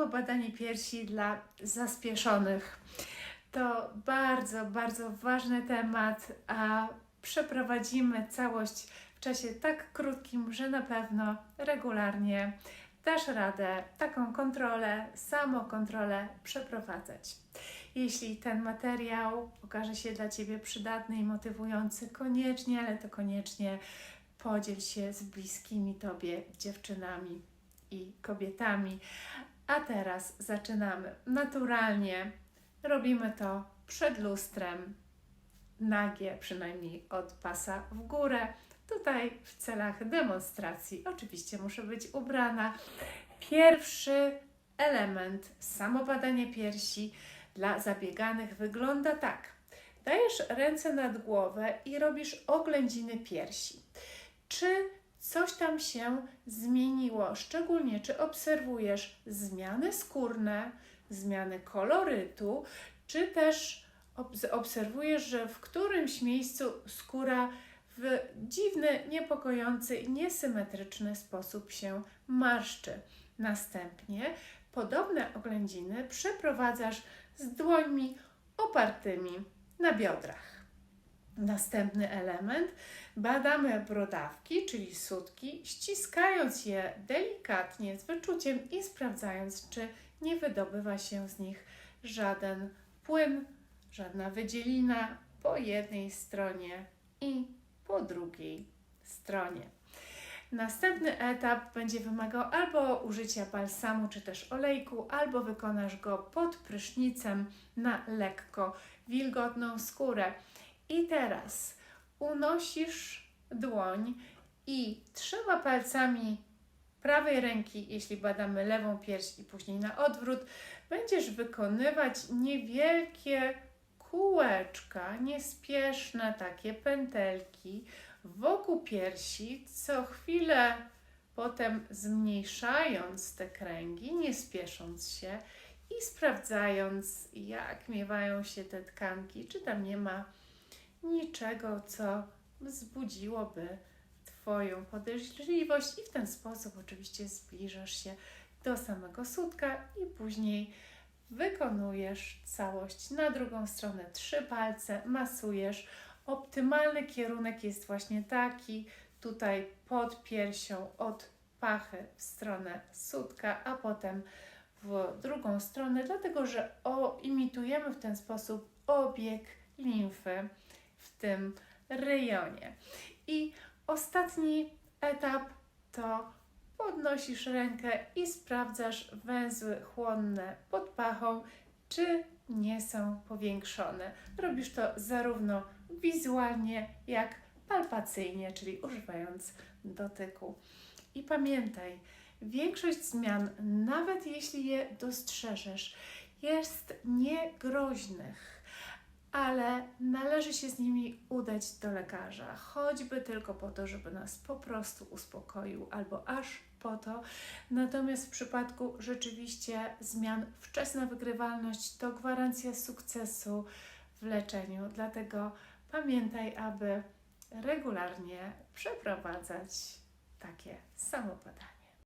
samo badanie piersi dla zaspieszonych. To bardzo, bardzo ważny temat, a przeprowadzimy całość w czasie tak krótkim, że na pewno regularnie dasz radę taką kontrolę, samokontrolę przeprowadzać. Jeśli ten materiał okaże się dla Ciebie przydatny i motywujący, koniecznie, ale to koniecznie podziel się z bliskimi Tobie dziewczynami i kobietami. A teraz zaczynamy. Naturalnie robimy to przed lustrem, nagie, przynajmniej od pasa w górę. Tutaj w celach demonstracji oczywiście muszę być ubrana. Pierwszy element, samo badanie piersi dla zabieganych wygląda tak. Dajesz ręce nad głowę i robisz oględziny piersi. Czy coś tam się zmieniło? Szczególnie, czy obserwujesz zmiany skórne, zmiany kolorytu, czy też obserwujesz, że w którymś miejscu skóra w dziwny, niepokojący niesymetryczny sposób się marszczy. Następnie podobne oględziny przeprowadzasz z dłońmi opartymi na biodrach. Następny element badamy brodawki, czyli sutki, ściskając je delikatnie, z wyczuciem i sprawdzając, czy nie wydobywa się z nich żaden płyn, żadna wydzielina po jednej stronie i po drugiej stronie. Następny etap będzie wymagał albo użycia balsamu czy też olejku, albo wykonasz go pod prysznicem na lekko wilgotną skórę. I teraz unosisz dłoń i trzema palcami prawej ręki, jeśli badamy lewą pierś i później na odwrót, będziesz wykonywać niewielkie kółeczka, niespieszne takie pętelki wokół piersi, co chwilę potem zmniejszając te kręgi, nie spiesząc się i sprawdzając, jak miewają się te tkanki, czy tam nie ma niczego, co wzbudziłoby Twoją podejrzliwość, i w ten sposób oczywiście zbliżasz się do samego sutka i później wykonujesz całość. Na drugą stronę, trzy palce, masujesz. Optymalny kierunek jest właśnie taki, tutaj pod piersią, od pachy w stronę sutka, a potem w drugą stronę, dlatego że o, imitujemy w ten sposób obieg limfy w tym rejonie. I ostatni etap to podnosisz rękę i sprawdzasz węzły chłonne pod pachą, czy nie są powiększone. Robisz to zarówno wizualnie, jak palpacyjnie, czyli używając dotyku. I pamiętaj, większość zmian, nawet jeśli je dostrzeżesz, jest niegroźnych ale należy się z nimi udać do lekarza, choćby tylko po to, żeby nas po prostu uspokoił, albo aż po to. Natomiast w przypadku rzeczywiście zmian wczesna wygrywalność to gwarancja sukcesu w leczeniu. Dlatego pamiętaj, aby regularnie przeprowadzać takie samobadania.